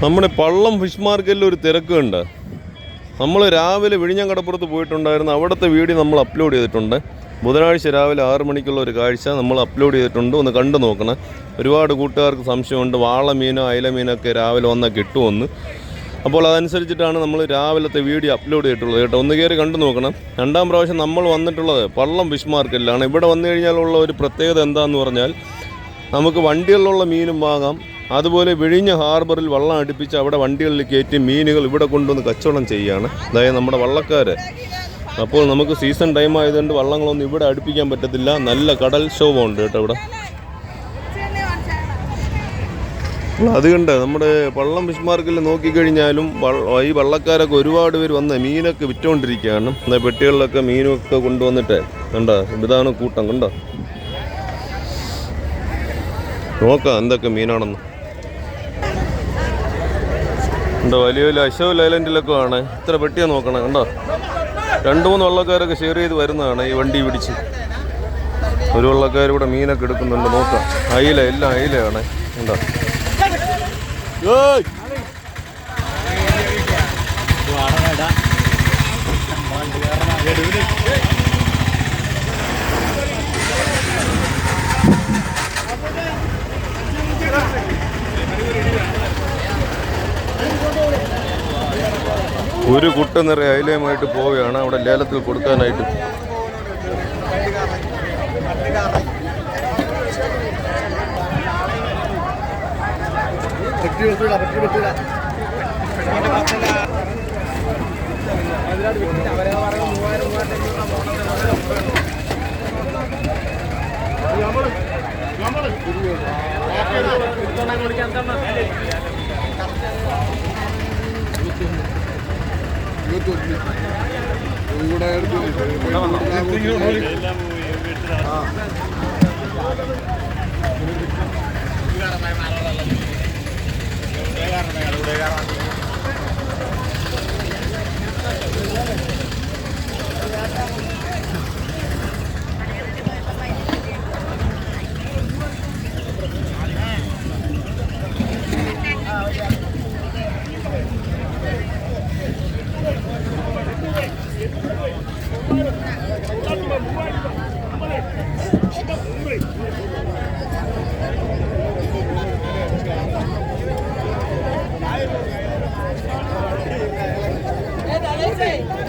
നമ്മുടെ പള്ളം ഫിഷ് മാർക്കറ്റിൽ ഒരു തിരക്കുണ്ട്. നമ്മൾ രാവിലെ വിഴിഞ്ഞം കടപ്പുറത്ത് പോയിട്ടുണ്ടായിരുന്നു അവിടുത്തെ വീഡിയോ നമ്മൾ അപ്ലോഡ് ചെയ്തിട്ടുണ്ട്. ബുധനാഴ്ച രാവിലെ ആറ് മണിക്കുള്ള ഒരു കാഴ്ച നമ്മൾ അപ്ലോഡ് ചെയ്തിട്ടുണ്ട്. ഒന്ന് കണ്ടു നോക്കണം. ഒരുപാട് കൂട്ടുകാർക്ക് സംശയമുണ്ട്. വാള മീനോ അയല രാവിലെ വന്നാൽ കിട്ടുമെന്ന് അപ്പോൾ അതനുസരിച്ചിട്ടാണ് നമ്മൾ രാവിലത്തെ വീഡിയോ അപ്ലോഡ് ചെയ്തിട്ടുള്ളത് കേട്ടോ. ഒന്ന് കയറി കണ്ടു നോക്കണം. രണ്ടാം പ്രാവശ്യം നമ്മൾ വന്നിട്ടുള്ളത് പള്ളം ഫിഷ് മാർക്കറ്റിലാണ് ഇവിടെ വന്നു കഴിഞ്ഞാലുള്ള ഒരു പ്രത്യേകത എന്താണെന്ന് പറഞ്ഞാൽ നമുക്ക് വണ്ടികളിലുള്ള മീനും വാങ്ങാം. അതുപോലെ വിഴിഞ്ഞ ഹാർബറിൽ വള്ളം അടുപ്പിച്ച് അവിടെ വണ്ടികളിൽ കയറ്റി മീനുകൾ ഇവിടെ കൊണ്ടുവന്ന് കച്ചവടം ചെയ്യുകയാണ്. അതായത് നമ്മുടെ വള്ളക്കാർ അപ്പോൾ നമുക്ക് സീസൺ ടൈം ആയതുകൊണ്ട് വള്ളങ്ങളൊന്നും ഇവിടെ അടുപ്പിക്കാൻ പറ്റത്തില്ല. നല്ല കടൽ ക്ഷോഭമുണ്ട് കേട്ടോ ഇവിടെ. അതുകൊണ്ട് നമ്മുടെ വള്ളം ഫിഷ് മാർക്കറ്റിൽ നോക്കിക്കഴിഞ്ഞാലും ഈ വള്ളക്കാരൊക്കെ ഒരുപാട് പേര് വന്ന് മീനൊക്കെ വിറ്റുകൊണ്ടിരിക്കുകയാണ് എന്നാൽ പെട്ടികളിലൊക്കെ മീനൊക്കെ കൊണ്ടുവന്നിട്ട് കണ്ടോ? ഇതാണ് കൂട്ടം കണ്ടോ? നോക്കാം എന്തൊക്കെ മീനാണെന്ന്. ഉണ്ടോ വലിയ വലിയ അശോക് ഐലൻഡിലൊക്കെ ആണ്. ഇത്ര പെട്ടിയാ നോക്കണം കണ്ടോ? രണ്ട് മൂന്ന് വള്ളക്കാരൊക്കെ ഷെയർ ചെയ്ത് വരുന്നതാണ് ഈ വണ്ടി പിടിച്ച്. ഒരു വള്ളക്കാർ മീനൊക്കെ എടുക്കുന്നുണ്ട് നോക്കാം. അയില എല്ലാം അയിലയാണ് കണ്ടോ? ഏയ്! ഒരു കുട്ട നിറയെ അയലയുമായിട്ട് പോവുകയാണ്. അവിടെ ലേലത്തിൽ കൊടുക്കാനായിട്ട്. നമ്മൾ ഇരുപത്തൊന്ന് ഇവിടെ എടുത്തു ആ. হবে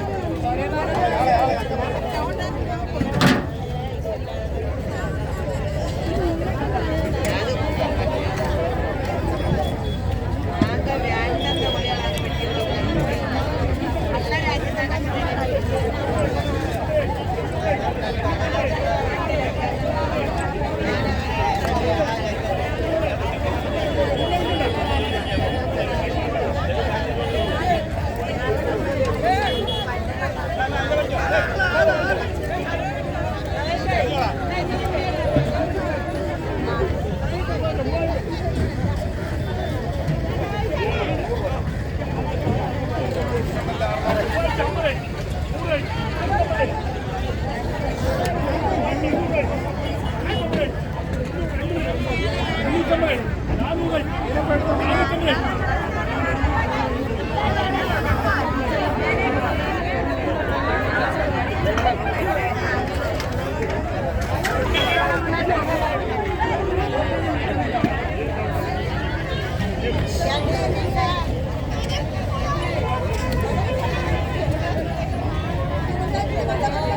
Dạ,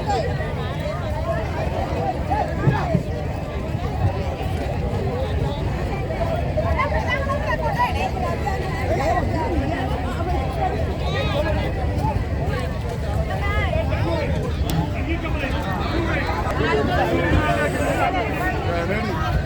Ready?